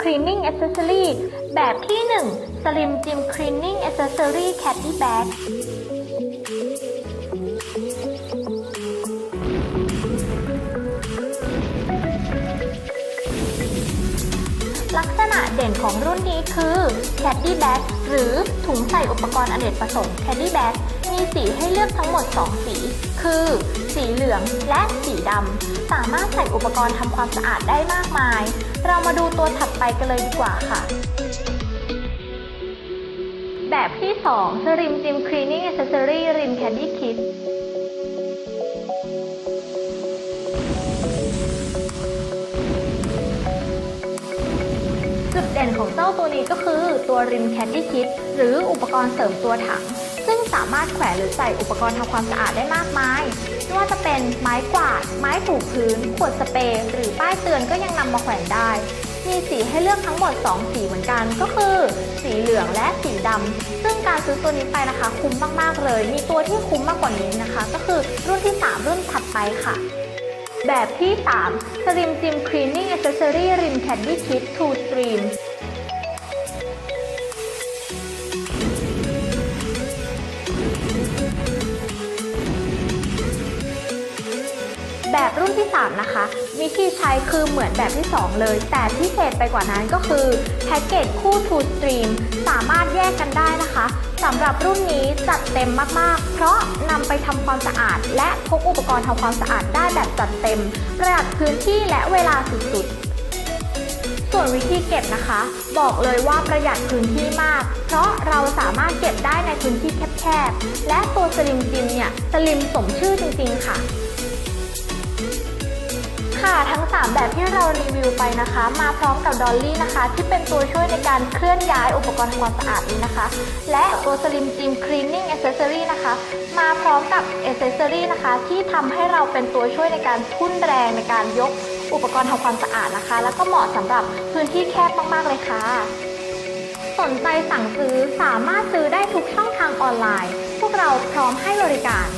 Cleaning Accessory แบบที่ 1 Slim Jim Cleaning Accessory Caddy Bag เด่นของรุ่นนี้คือ Caddy Bag หรือถุงใส่อุปกรณ์อเนกประสงค์ Caddy Bag มีสีให้เลือกทั้งหมด 2 สี คือ สีเหลืองและสีดำ สามารถใส่อุปกรณ์ทำความสะอาดได้มากมาย เรามาดูตัวถัดไปกันเลยดีกว่าค่ะ แบบที่2 Slim Jim Cleaning Accessory Rim Caddy Kit จุด เด่นของเจ้าตัวนี้ก็คือตัวริมแคดดี้คิดหรืออุปกรณ์เสริมตัวถัง ซึ่งสามารถแขวนหรือใส่อุปกรณ์ทำความสะอาดได้มากมายไม่ว่าจะเป็นไม้กวาด ไม้ถูพื้น ขวดสเปรย์หรือป้ายเตือนก็ยังนำมาแขวนได้ มีสีให้เลือกทั้งหมด 2 สีเหมือนกันก็คือ สีเหลืองและสีดำซึ่งการซื้อตัวนี้ไปนะคะ คุ้มมากๆเลย มีตัวที่คุ้มมากกว่านี้นะคะ ก็คือรุ่นที่ 3 รุ่นถัดไปค่ะแบบที่ 3 Slim Jim Cleaning Accessory Rim Caddy Kit 2 Stream แบบรุ่นที่ 3 นะคะ วิธีใช้คือเหมือนแบบที่ 2 เลย แต่พิเศษไปกว่านั้นก็คือแพ็กเกจคู่ Two Stream สามารถแยกกันได้นะคะสำหรับรุ่นนี้จัดเต็มมากๆ เพราะนำไปทำความสะอาด และพกอุปกรณ์ทำความสะอาดได้แบบจัดเต็ม ประหยัดพื้นที่และเวลาสุดๆส่วนวิธีเก็บนะคะ บอกเลยว่าประหยัดพื้นที่มาก เพราะเราสามารถเก็บได้ในพื้นที่แคบๆ และตัวสลิมจิมเนี่ย สลิมสมชื่อจริงๆค่ะ ค่ะ ทั้ง 3 แบบที่เรารีวิวไปนะคะ มาพร้อมกับดอลลี่นะคะ ที่เป็นตัวช่วยในการเคลื่อนย้ายอุปกรณ์ทำความสะอาดนี้นะคะ และตัว Slim Jim Cleaning Accessory นะคะ มาพร้อมกับ Accessory นะคะ ที่ทำให้เราเป็นตัวช่วยในการทุ่นแรงในการยกอุปกรณ์ทำความสะอาดนะคะ แล้วก็เหมาะสำหรับพื้นที่แคบมาก ๆ เลยค่ะ สนใจสั่งซื้อสามารถซื้อได้ทุกช่องทางออนไลน์ พวกเราพร้อมให้บริการ